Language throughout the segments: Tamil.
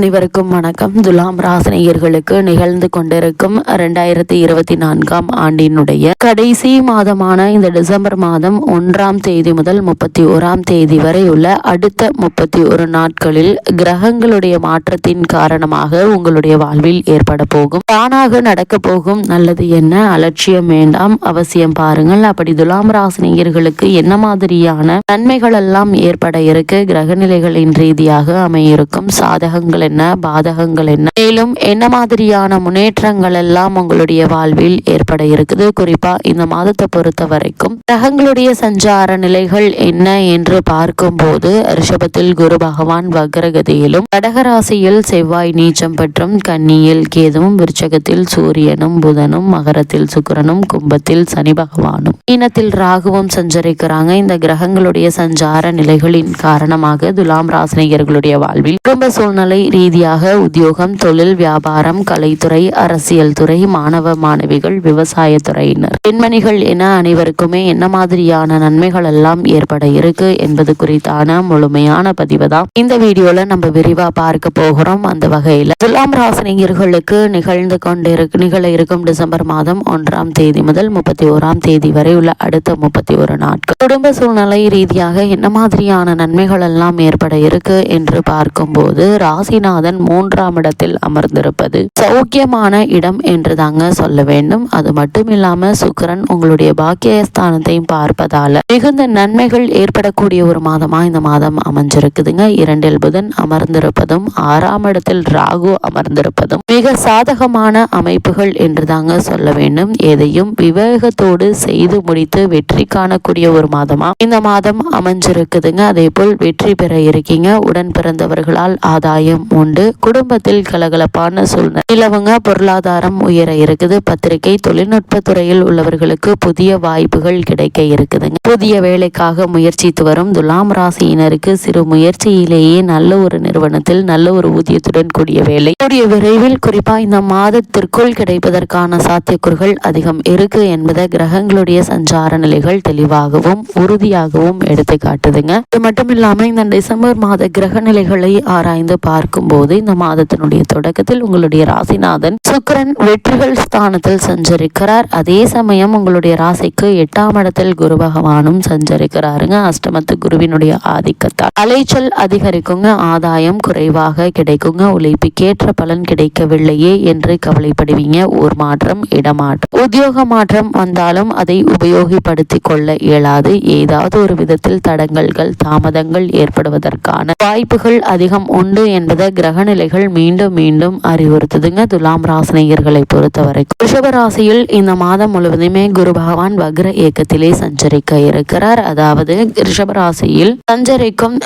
அனைவருக்கும் வணக்கம். துலாம் ராசினியர்களுக்கு நிகழ்ந்து கொண்டிருக்கும் இரண்டாயிரத்தி இருபத்தி நான்காம் ஆண்டினுடைய கடைசி மாதமான இந்த டிசம்பர் மாதம் ஒன்றாம் தேதி முதல் முப்பத்தி ஓராம் தேதி வரை உள்ள அடுத்த முப்பத்தி ஒரு நாட்களில் கிரகங்களுடைய மாற்றத்தின் காரணமாக உங்களுடைய வாழ்வில் ஏற்பட போகும். தானாக நடக்க போகும். நல்லது என்ன? அலட்சியம் வேண்டாம். அவசியம் பாருங்கள். அப்படி துலாம் ராசினியர்களுக்கு என்ன மாதிரியான நன்மைகள் எல்லாம் ஏற்பட இருக்கு? கிரகநிலைகளின் ரீதியாக அமையிருக்கும் சாதகங்கள் என்ன பாதகங்கள் என்ன? மேலும் என்ன மாதிரியான முன்னேற்றங்கள் எல்லாம் உங்களுடைய வாழ்வில் ஏற்பட இருக்குது? குறிப்பா இந்த மாதத்தை பொறுத்த வரைக்கும் கிரகங்களுடைய சஞ்சார நிலைகள் என்ன என்று பார்க்கும்போது ரிஷபத்தில் குரு பகவான் வக்ரகதியிலும் கடகராசியில் செவ்வாய் நீச்சம் பெற்றும் கன்னியில் கேதுவும் விருச்சகத்தில் சூரியனும் புதனும் மகரத்தில் சுக்கரனும் கும்பத்தில் சனி பகவானும். மீனத்தில் ராகுவும் சஞ்சரிக்கிறாங்க. இந்த கிரகங்களுடைய சஞ்சார நிலைகளின் காரணமாக துலாம் ராசினியர்களுடைய வாழ்வில் குடும்ப சூழ்நிலை ரீதியாக உத்தியோகம் தொழில் வியாபாரம் கலைத்துறை அரசியல் துறை மாணவ மாணவிகள் விவசாயத்துறையினர் பெண்மணிகள் என அனைவருக்குமே என்ன மாதிரியான நன்மைகள் எல்லாம் ஏற்பட இருக்கு என்பது குறித்தான முழுமையான பதிவு தான். இந்த வீடியோல நம்ம விரிவா பார்க்க போகிறோம். அந்த வகையில துலாம் ராசினியர்களுக்கு நிகழ்ந்து கொண்டிருக்கு நிகழ இருக்கும் டிசம்பர் மாதம் ஒன்றாம் தேதி முதல் முப்பத்தி ஓராம் தேதி வரை உள்ள அடுத்த முப்பத்தி ஒரு நாட்கள். குடும்ப சூழ்நிலை ரீதியாக என்ன மாதிரியான நன்மைகள் எல்லாம் ஏற்பட இருக்கு என்று பார்க்கும்போது ராசிநாதன் மூன்றாம் இடத்தில் அமர்ந்திருப்பது சௌக்கியமான இடம் என்று தாங்க சொல்ல வேண்டும். அது மட்டும் இல்லாம சுக்கரன் உங்களுடைய பாக்கியஸ்தானத்தையும் பார்ப்பதால மிகுந்த நன்மைகள் ஏற்படக்கூடிய ஒரு மாதமா இந்த மாதம் அமைஞ்சிருக்குதுங்க. இரண்டில் புதன் அமர்ந்திருப்பதும் ஆறாம் இடத்தில் ராகு அமர்ந்திருப்பதும் மிக சாதகமான அமைப்புகள் என்று தாங்க சொல்ல வேண்டும். எதையும் விவேகத்தோடு செய்து முடித்து வெற்றி காணக்கூடிய ஒரு மாதமா இந்த மாதம் அமைஞ்சிருக்குதுங்க. அதே போல் வெற்றி பெற இருக்கீங்க. உடன் பிறந்தவர்களால் ஆதாயம் உண்டு. குடும்பத்தில் கலகலப்பான சூழ்நிலை. நிலவங்க பொருளாதாரம் உயர இருக்குது. பத்திரிகை தொழில்நுட்ப துறையில் உள்ளவர்களுக்கு புதிய வாய்ப்புகள் கிடைக்க இருக்குதுங்க. புதிய வேலைக்காக முயற்சித்து வரும் துலாம் ராசியினருக்கு சிறு முயற்சியிலேயே நல்ல ஒரு நிறுவனத்தில் நல்ல ஒரு ஊதியத்துடன் கூடிய வேலை. கூடிய விரைவில் குறிப்பா இந்த மாதத்திற்குள் கிடைப்பதற்கான சாத்தியக்கூறுகள் அதிகம் இருக்கு என்பதை கிரகங்களுடைய சஞ்சார நிலைகள் தெளிவாகவும் உறுதியாகவும் எடுத்து காட்டுதுங்க இது மட்டும் இல்லாம இந்த டிசம்பர் மாத கிரக நிலைகளை ஆராய்ந்து பார்க்கும் போது இந்த மாதத்தினுடைய தொடக்கத்தில் உங்களுடைய ராசிநாதன் சுக்கரன் வெற்றிகள் ஸ்தானத்தில் சஞ்சரிக்கிறார். அதே சமயம் உங்களுடைய ராசிக்கு எட்டாம் இடத்தில் குரு பகவானும் சஞ்சரிக்கிறாருங்க. அஷ்டமத்து குருவினுடைய ஆதிக்கத்தால் அலைச்சல் அதிகரிக்குங்க. ஆதாயம் குறைவாக கிடைக்குங்க. உழைப்புக்கேற்ற பலன் கிடைக்கவில்லையே என்று கவலைப்படுவீங்க. ஊர் மாற்றம் இடமாற்றம் உத்தியோக மாற்றம் வந்தாலும் அதை உபயோகப்படுத்திக் கொள்ள இயலாது. ஏதாவது ஒரு விதத்தில் தடங்கல்கள் தாமதங்கள் ஏற்படுவதற்கான வாய்ப்புகள் அதிகம் உண்டு என்பதை கிரகநிலைகள் மீண்டும் மீண்டும் அறிவுறுத்துதுங்க. துலாம் ராசினியர்களை பொறுத்த வரைக்கும் ரிஷப ராசியில் இந்த மாதம் முழுவதுமே குரு பகவான் வக்ர இயக்கத்திலே சஞ்சரிக்க இருக்கிறார். அதாவது ரிஷப ராசியில் சஞ்சரிக்கும்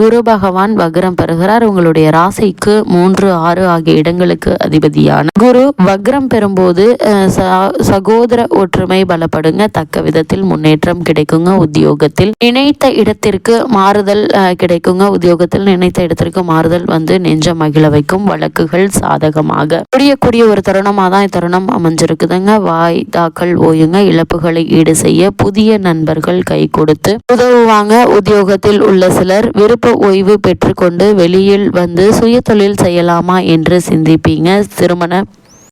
குரு பகவான் வக்ரம் பெறுகிறார். உங்களுடைய ராசிக்கு மூன்று ஆறு ஆகிய இடங்களுக்கு அதிபதியான குரு வக்ரம் பெறும்போது சகோதர ஒற்றுமை பலப்படுங்க. தக்க விதத்தில் முன்னேற்றம் கிடைக்குங்க உத்தியோகத்தில். நினைத்த இடத்திற்கு மாறுதல் கிடைக்குங்க. உத்தியோகத்தில் நினைத்த இடத்திற்கு மாறுதல் வந்து நெஞ்ச மகிழ வைக்கும் வழக்குகள் சாதகமாக. புரியக்கூடிய ஒரு தருணமாக தான் இத்தருணம் அமைஞ்சிருக்குதுங்க. வாய் தாக்கல் ஓயுங்க. இழப்புகளை ஈடு செய்ய புதிய நண்பர்கள் கை கொடுத்து உதவுவாங்க. உத்தியோகத்தில் உள்ள சிலர் விருப்ப ஓய்வு பெற்றுக்கொண்டு வெளியில் வந்து சுய தொழில் செய்யலாமா என்று சிந்திப்பீங்க. திருமண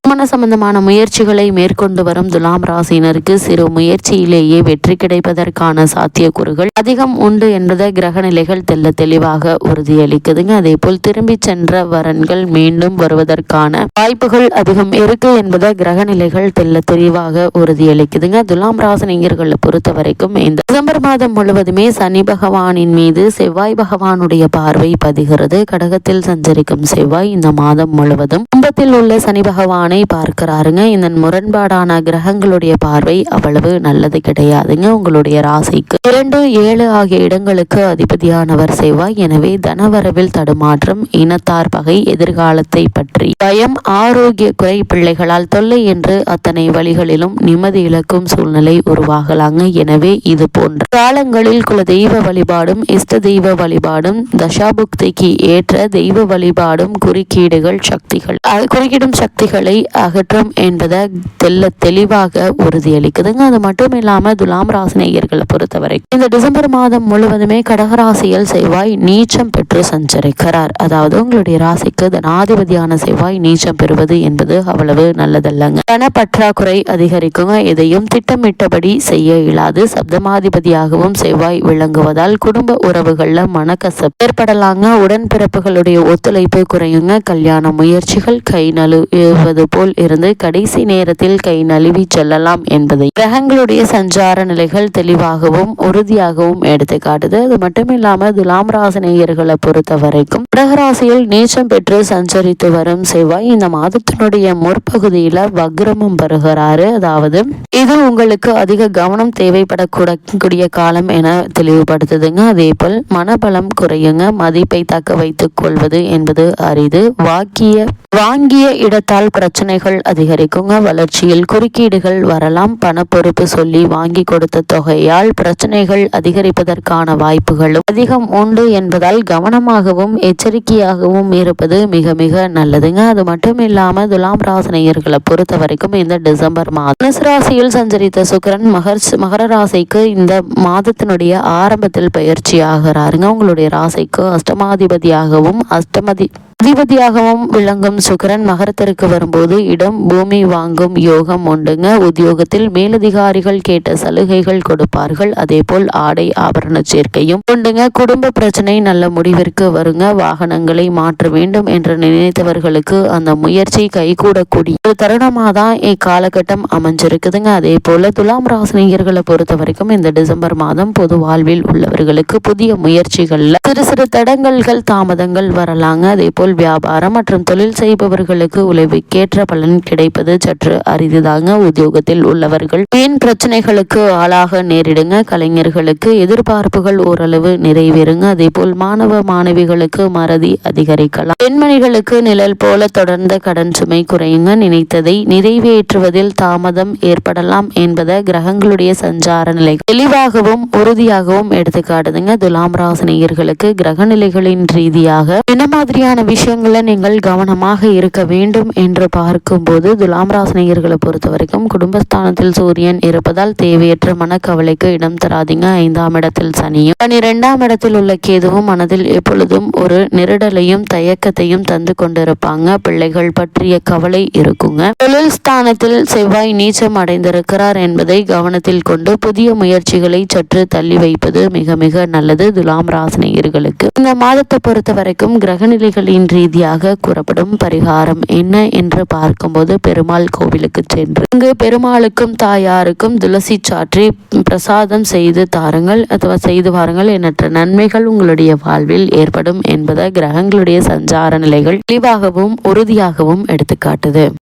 திருமண சம்பந்தமான முயற்சிகளை மேற்கொண்டு வரும் துலாம் ராசினருக்கு சிறு முயற்சியிலேயே வெற்றி கிடைப்பதற்கான சாத்தியக்கூறுகள் அதிகம் உண்டு என்பதை கிரக நிலைகள் தெல்ல தெளிவாக உறுதியளிக்குதுங்க. அதே போல் திரும்பி சென்ற வரன்கள் மீண்டும் வருவதற்கான வாய்ப்புகள் அதிகம் இருக்கு என்பதை கிரக நிலைகள் தெல்ல தெளிவாக உறுதியளிக்குதுங்க. துலாம் ராசினியர்களை பொறுத்த வரைக்கும் இந்த டிசம்பர் மாதம் முழுவதுமே சனி பகவானின் மீது செவ்வாய் பகவானுடைய பார்வை பதிகிறது. கடகத்தில் சஞ்சரிக்கும் செவ்வாய் இந்த மாதம் முழுவதும் கும்பத்தில் உள்ள சனி பகவானை தன்னை பார்க்கிறாருங்க. இந்த முரண்பாடான கிரகங்களுடைய பார்வை அவ்வளவு நல்லது கிடையாதுங்க உங்களுடைய ராசிக்கு. இரண்டு ஏழு ஆகிய இடங்களுக்கு அதிபதியானவர் செவ்வாய். எனவே தனவரவில் தடுமாற்றம் இனத்தார் பகை எதிர்காலத்தை பற்றி. பயம் ஆரோக்கிய குறை பிள்ளைகளால் தொல்லை என்று அத்தனை வழிகளிலும் நிம்மதி இழக்கும் சூழ்நிலை உருவாகலாங்க. எனவே இது போன்ற காலங்களில் குல தெய்வ வழிபாடும் இஷ்ட தெய்வ வழிபாடும் தசாபுக்திக்கு ஏற்ற தெய்வ வழிபாடும் குறுக்கீடுகள் சக்திகள் குறுக்கிடும் சக்திகளை அகற்றும் என்பதை தெல்ல தெளிவாக உறுதியளிக்குதுங்க. அது மட்டும் இல்லாமல் துலாம் ராசினியர்களை பொறுத்தவரை இந்த டிசம்பர் மாதம் முழுவதுமே கடகராசியில் செவ்வாய் நீச்சம் பெற்று சஞ்சரிக்கிறார். அதாவது உங்களுடைய ராசிக்கு தனாதிபதியான செவ்வாய் நீச்சம் பெறுவது என்பது அவ்வளவு நல்லதல்லங்க. பண பற்றாக்குறை அதிகரிக்குங்க. எதையும் திட்டமிட்டபடி செய்ய இயலாது. சப்தமாதிபதியாகவும் செவ்வாய் விளங்குவதால் குடும்ப உறவுகள்ல மனக்கசப்பு ஏற்படலாங்க. உடன்பிறப்புகளுடைய ஒத்துழைப்பு குறையுங்க. கல்யாண முயற்சிகள் கை நழுவது போல் இருந்து கடைசி நேரத்தில் கை நழுவி செல்லலாம் என்பதை. கிரகங்களுடைய சஞ்சார நிலைகள் தெளிவாகவும் உறுதியாகவும் எடுத்து காட்டுது. அது மட்டும் இல்லாம துலாம் ராசினியர்களை பொறுத்த வரைக்கும் கடகராசியில் நீச்சம் பெற்று சஞ்சரித்து வரும் செவ்வாய் இந்த மாதத்தினுடைய முற்பகுதியில வக்ரமும் வருகிறாரு அதாவது இது உங்களுக்கு அதிக கவனம் தேவைப்படக்கூடக்கூடிய காலம் என தெளிவுபடுத்துதுங்க. அதே போல் மனபலம் குறையுங்க. மதிப்பை தக்க வைத்துக் கொள்வது என்பது அரிது. வாக்கிய வாங்கிய இடத்தால் பிரச்சனைகள் அதிகரிக்குங்க. வளர்ச்சியில் குறுக்கீடுகள் வரலாம். பணப்பொறுப்பு சொல்லி வாங்கி கொடுத்த தொகையால் பிரச்சனைகள் அதிகரிப்பதற்கான வாய்ப்புகளும் அதிகம் உண்டு என்பதால் கவனமாகவும் எச்சரிக்கையாகவும் இருப்பது மிக மிக நல்லதுங்க. அது மட்டும் இல்லாம துலாம் ராசினியர்களை பொறுத்த வரைக்கும் இந்த டிசம்பர் மாதம் ராசியில் சஞ்சரித்த சுக்கரன் மகர் மகர ராசிக்கு இந்த மாதத்தினுடைய ஆரம்பத்தில் பயிற்சி ஆகிறாருங்க. உங்களுடைய ராசிக்கு அஷ்டமாதிபதியாகவும் அஷ்டமதி அதிபதியாகவும் விளங்கும் சுக்கரன் மகரத்திற்கு வரும்போது இடம் பூமி வாங்கும் யோகம் உண்டுங்க. உத்தியோகத்தில் மேலதிகாரிகள் கேட்ட சலுகைகள் கொடுப்பார்கள். அதே போல் ஆடை ஆபரண சேர்க்கையும் உண்டுங்க. குடும்ப பிரச்சனை நல்ல முடிவிற்கு வருங்க. வாகனங்களை மாற்ற வேண்டும் என்று நினைத்தவர்களுக்கு அந்த முயற்சி கைகூடக்கூடிய ஒரு தருணமாக தான் இக்காலகட்டம் அமைஞ்சிருக்குதுங்க. அதே போல துலாம் ராசினியர்களை பொறுத்த வரைக்கும் இந்த டிசம்பர் மாதம் பொது வாழ்வில் உள்ளவர்களுக்கு புதிய முயற்சிகள்ல சிறு சிறு தடங்கல்கள் தாமதங்கள் வரலாங்க. அதே போல் வியாபாரம் மற்றும் தொழில் செய்பவர்களுக்கு உழைவுக்கேற்ற பலன் கிடைப்பது சற்று அரிதுதாங்க. உத்தியோகத்தில் உள்ளவர்கள் வீண் பிரச்சனைகளுக்கு ஆளாக நேரிடுங்க. கலைஞர்களுக்கு எதிர்பார்ப்புகள் ஓரளவு நிறைவேறுங்க. அதே போல் மாணவ மாணவிகளுக்கு மறதி அதிகரிக்கலாம். பெண்மணிகளுக்கு நிழல் போல தொடர்ந்த கடன் சுமை குறையுங்க. நினைத்ததை நிறைவேற்றுவதில் தாமதம் ஏற்படலாம் என்பதை கிரகங்களுடைய சஞ்சார நிலை தெளிவாகவும் உறுதியாகவும் எடுத்துக்காட்டுதுங்க. துலாம் ராசினியர்களுக்கு கிரக நிலைகளின் ரீதியாக என்ன மாதிரியான விஷயங்களை நீங்கள் கவனமாக இருக்க வேண்டும் என்று பார்க்கும்போது துலாம் ராசினியர்களை பொறுத்த வரைக்கும் குடும்பஸ்தானத்தில் சூரியன் இருப்பதால் தேவையற்ற மனக்கவலைக்கு இடம் தராதிங்க. ஐந்தாம் இடத்தில் சனியும் பனிரெண்டாம் இடத்தில் உள்ள கேதுவும் மனதில் எப்பொழுதும் ஒரு நெருடலையும் தயக்கத்தையும் தந்து கொண்டிருப்பாங்க. பிள்ளைகள் பற்றிய கவலை இருக்குங்க. தொழில் ஸ்தானத்தில் செவ்வாய் நீச்சம் அடைந்திருக்கிறார் என்பதை கவனத்தில் கொண்டு புதிய முயற்சிகளை சற்று தள்ளி வைப்பது மிக மிக நல்லது. துலாம் ராசினியர்களுக்கு இந்த மாதத்தை பொறுத்த வரைக்கும் கிரகநிலைகளின் ரீதியாக கூறப்படும் பரிகாரம் என்ன என்று பார்க்கும்போது பெருமாள் கோவிலுக்கு சென்று இங்கு பெருமாளுக்கும் தாயாருக்கும் துளசி சாற்றி பிரசாதம் செய்து தாருங்கள் ಅಥವಾ செய்து வாருங்கள் எண்ணற்ற நன்மைகள் உங்களுடைய வாழ்வில் ஏற்படும் என்பதை கிரகங்களுடைய சஞ்சார நிலைகள் தெளிவாகவும் உறுதியாகவும் எடுத்துக்காட்டுது